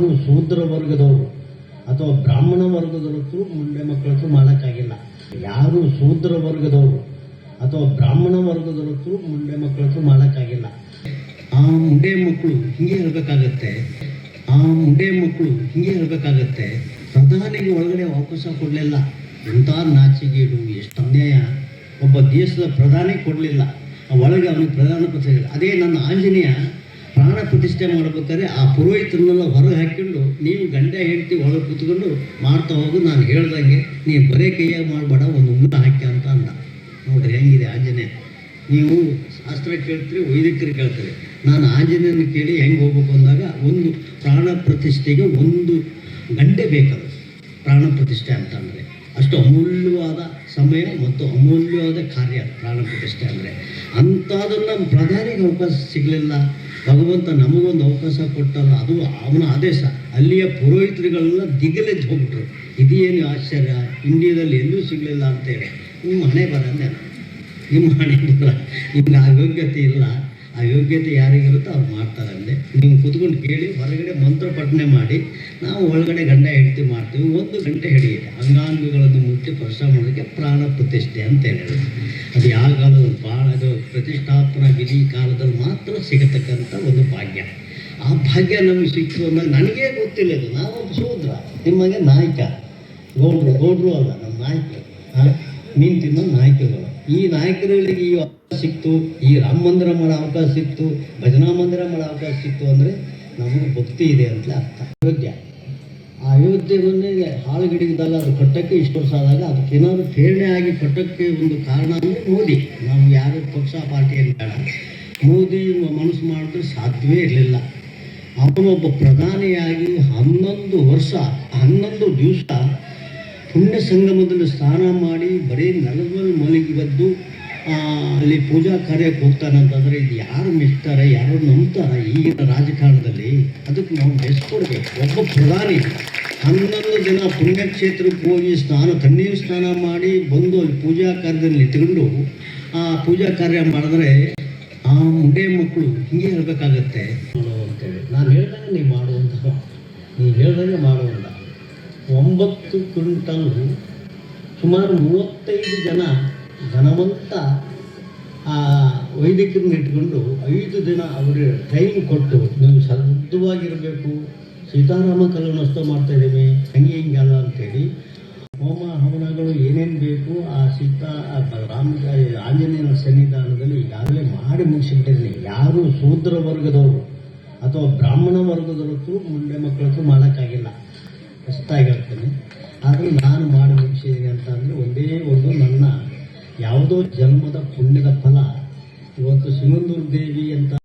ಯಾರು ಶೂದ್ರ ವರ್ಗದವರು ಅಥವಾ ಬ್ರಾಹ್ಮಣ ವರ್ಗದವರು ಮುಂಡೆ ಮಕ್ಕಳಂತೂ ಮಾಡೋಕ್ಕಾಗಿಲ್ಲ. ಯಾರು ಶೂದ್ರ ವರ್ಗದವರು ಅಥವಾ ಬ್ರಾಹ್ಮಣ ವರ್ಗದವರು ಮುಂಡೆ ಮಕ್ಕಳಂತೂ ಮಾಡೋಕ್ಕಾಗಿಲ್ಲ. ಆ ಮುಂಡೆ ಮಕ್ಕಳು ಹಿಂಗೆ ಇರಬೇಕಾಗತ್ತೆ. ಆ ಮುಂಡೆ ಮಕ್ಕಳು ಹಿಂಗೆ ಇರಬೇಕಾಗತ್ತೆ. ಪ್ರಧಾನಿಗೆ ಒಳಗಡೆ ಅವಕಾಶ ಕೊಡಲಿಲ್ಲ. ಎಂಥ ನಾಚಿಗೇಡು, ಎಷ್ಟು ಅನ್ಯಾಯ. ಒಬ್ಬ ದೇಶದ ಪ್ರಧಾನಿ ಕೊಡಲಿಲ್ಲ. ಒಳಗೆ ಅವನಿಗೆ ಪ್ರಧಾನ ಪತ್ರ ಅದೇ ನನ್ನ ಆಂಜನೇಯ. ಪ್ರಾಣ ಪ್ರತಿಷ್ಠೆ ಮಾಡ್ಬೇಕಾದ್ರೆ ಆ ಪುರೋಹಿತರನ್ನೆಲ್ಲ ಹೊರಗೆ ಹಾಕ್ಕೊಂಡು ನೀವು ಗಂಡ ಹೆಂಡತಿ ಒಳಗೆ ಕೂತ್ಕೊಂಡು ಮಾಡ್ತಾ ಹೋಗು, ನಾನು ಹೇಳ್ದಂಗೆ ನೀವು ಬರೇ ಕೈಯಾಗಿ ಮಾಡಬೇಡ, ಒಂದು ಉಂಗುರ ಹಾಕಿ ಅಂತ ಅಂದ. ನೋಡ್ರಿ, ಹೆಂಗಿದೆ ಆಂಜನೇಯ. ನೀವು ಶಾಸ್ತ್ರ ಕೇಳ್ತೀರಿ, ವೈದಿಕರು ಕೇಳ್ತೀರಿ. ನಾನು ಆಂಜನೇಯನ ಕೇಳಿ ಹೆಂಗೆ ಹೋಗ್ಬೇಕು ಅಂದಾಗ, ಒಂದು ಪ್ರಾಣ ಪ್ರತಿಷ್ಠೆಗೆ ಒಂದು ಗಂಟೆ ಬೇಕದು. ಪ್ರಾಣ ಪ್ರತಿಷ್ಠೆ ಅಂತ ಅಂದರೆ. ಅಷ್ಟು ಅಮೂಲ್ಯವಾದ ಸಮಯ ಮತ್ತು ಅಮೂಲ್ಯವಾದ ಕಾರ್ಯ ಪ್ರಾಣ ಪ್ರತಿಷ್ಠೆ ಅಂದರೆ. ಅಂಥದನ್ನು ಪ್ರಧಾನಿಗೆ ಅವಕಾಶ ಸಿಗಲಿಲ್ಲ. ಭಗವಂತ ನಮಗೊಂದು ಅವಕಾಶ ಕೊಟ್ಟಲ್ಲ, ಅದು ಅವನ ಆದೇಶ. ಅಲ್ಲಿಯ ಪುರೋಹಿತರುಗಳೆಲ್ಲ ದಿಗಲೆದ್ದು ಹೋಗ್ಬಿಟ್ರು. ಇದೇನು ಆಶ್ಚರ್ಯ? ಇಂಡಿಯಾದಲ್ಲಿ ಎಲ್ಲೂ ಸಿಗಲಿಲ್ಲ ಅಂತೇಳಿ ನಿಮ್ಮ ಹಣೆ ಬರಂದೆ ನಿಮ್ಮ ಹಣೆ ಬರ. ನಿಮ್ಗೆ ಆ ಇಲ್ಲ. ಆ ಯೋಗ್ಯತೆ ಯಾರಿಗಿರುತ್ತೋ ಅವ್ರು ಮಾಡ್ತಾರೆ ಅಂದೆ. ನೀವು ಕುತ್ಕೊಂಡು ಕೇಳಿ, ಹೊರಗಡೆ ಮಂತ್ರ ಪಠನೆ ಮಾಡಿ, ನಾವು ಒಳಗಡೆ ಗಂಡ ಹೆಂಡತಿ ಮಾಡ್ತೀವಿ, ಒಂದು ಗಂಟೆ ಹಿಡಿಯುತ್ತೆ ಅಂಗಾಂಗಗಳನ್ನು ಮುಟ್ಟಿ ಸ್ಪರ್ಶ ಮಾಡೋದಕ್ಕೆ ಪ್ರಾಣ ಪ್ರತಿಷ್ಠೆ ಅಂತ ಹೇಳಿದ್ರು ಅದು ಯಾವ ಕಾಲದಲ್ಲಿ ಭಾಳ ಅದು ಪ್ರತಿಷ್ಠಾಪನಾ ವಿಧಿ ಕಾಲದಲ್ಲಿ ಮಾತ್ರ ಸಿಗತಕ್ಕಂಥ ಒಂದು ಭಾಗ್ಯ. ಆ ಭಾಗ್ಯ ನಮಗೆ ಸಿಕ್ತು ಅಂದಾಗ ನನಗೇ ಗೊತ್ತಿಲ್ಲ ಇದು ನಾವು ಶೂದ್ರ, ನಿಮಗೆ ನಾಯಕ. ಗೌಡ್ರು ಗೌಡ್ರು ಅಲ್ಲ ನಮ್ಮ ನಾಯಕರು. ನೀನು ತಿನ್ನೋ ನಾಯಕರುಗಳು ಈ ನಾಯಕರುಗಳಿಗೆ ಈ ಸಿಕ್ತು ಈ ರಾಮ ಮಂದಿರ ಮಾಡೋ ಅವಕಾಶ ಸಿಕ್ತು ಭಜನಾ ಮಂದಿರ ಮಾಡೋ ಅವಕಾಶ ಸಿಕ್ತು ಅಂದರೆ ನಮಗೆ ಭಕ್ತಿ ಇದೆ ಅಂತಲೇ ಅರ್ಥ. ಅಯೋಧ್ಯ. ಆ ಹಾಳು ಹಾಳುಗಿಡಿದಾಗ ಅದು ಕಟ್ಟಕ್ಕೆ ಇಷ್ಟು ವರ್ಷ ಆದಾಗ ಅದಕ್ಕೆ ಏನಾದ್ರು ಪ್ರೇರಣೆ ಆಗಿ ಕಟ್ಟಕ್ಕೆ ಒಂದು ಕಾರಣ ಅಂದರೆ ಮೋದಿ. ನಾವು ಯಾರು ಪಕ್ಷ ಪಾರ್ಟಿ ಅಂತ ಬೇಡ ಮೋದಿ ಮನಸ್ಸು ಮಾಡಿದ್ರೆ ಸಾಧ್ಯವೇ ಇರಲಿಲ್ಲ. ಅವನೊಬ್ಬ ಪ್ರಧಾನಿಯಾಗಿ ಹನ್ನೊಂದು ವರ್ಷ ಹನ್ನೊಂದು ದಿವಸ ಪುಣ್ಯ ಸಂಗಮದಲ್ಲಿ ಸ್ನಾನ ಮಾಡಿ ಬರೀ ನೆಲದ ಮೇಲೆ ಮಲಗಿ ಬದ್ದು ಆ, ಅಲ್ಲಿ ಪೂಜಾ ಕಾರ್ಯಕ್ಕೆ ಹೋಗ್ತಾನೆ ಅಂತಂದರೆ ಇದು ಯಾರು ಮೆಚ್ತಾರೆ ಯಾರು ನಂಬ್ತಾರೆ ಈಗಿನ ರಾಜಕಾರಣದಲ್ಲಿ? ಅದಕ್ಕೆ ನಾವು ಬೆಳೆಸ್ಕೊಡ್ಬೇಕು ಒಬ್ಬ ಪ್ರಧಾನಿ ಹನ್ನೊಂದು ದಿನ ಪುಣ್ಯಕ್ಷೇತ್ರಕ್ಕೆ ಹೋಗಿ ಸ್ನಾನ, ತಣ್ಣೀರು ಸ್ನಾನ ಮಾಡಿ ಬಂದು ಅಲ್ಲಿ ಪೂಜಾ ಕಾರ್ಯದಲ್ಲಿ ಇಟ್ಕೊಂಡು ಆ ಪೂಜಾ ಕಾರ್ಯ ಮಾಡಿದ್ರೆ ಆ ಮುಂಡೆ ಮಕ್ಕಳು ಹಿಂಗೆ ಹೇಳಬೇಕಾಗತ್ತೆ. ನಾನು ಹೇಳ್ದಂಗೆ ನೀವು ಮಾಡುವಂತ ನೀವು ಹೇಳ್ದಂಗೆ ಮಾಡುವಂಥ ಒಂಬತ್ತು ಕ್ವಿಂಟಲ್ ಸುಮಾರು ಮೂವತ್ತೈದು ಜನ ಧನವಂತ ಆ ವೈದಿಕರನ್ನ ಇಟ್ಕೊಂಡು ಐದು ದಿನ ಅವರಿಗೆ ಟೈಮ್ ಕೊಟ್ಟು ನೀವು ಶ್ರದ್ಧವಾಗಿರಬೇಕು ಸೀತಾರಾಮ ಕಲ್ಯಾಣೋತ್ಸವ ಮಾಡ್ತಾ ಇದ್ದೀವಿ ಹಂಗೆ ಹಿಂಗಲ್ಲ ಅಂತೇಳಿ ಹೋಮ ಹವನಗಳು ಏನೇನು ಬೇಕು, ಆ ಸೀತಾ ರಾಮ ಆಂಜನೇಯನ ಸನ್ನಿಧಾನದಲ್ಲಿ ಈಗಾಗಲೇ ಮಾಡಿ ಮುಗಿಸಿಬಿಟ್ಟಿದ್ದೀನಿ ಯಾರು ಶೂದ್ರ ವರ್ಗದವರು ಅಥವಾ ಬ್ರಾಹ್ಮಣ ವರ್ಗದವರು ಮುಂಡೆ ಮಕ್ಕಳತ್ತು ಮಾಡೋಕ್ಕಾಗಿಲ್ಲ. ಕಷ್ಟ ಆದರೆ ನಾನು ಮಾಡಿ ಮುಗಿಸಿದ್ದೀನಿ ಅಂತ ಅಂದರೆ ಒಂದೇ ಒಂದು ನನ್ನ ಯಾವುದೋ ಜನ್ಮದ ಪುಣ್ಯದ ಫಲ. ಇವತ್ತು ಸಿಂಗಂದೂರು ದೇವಿ ಅಂತ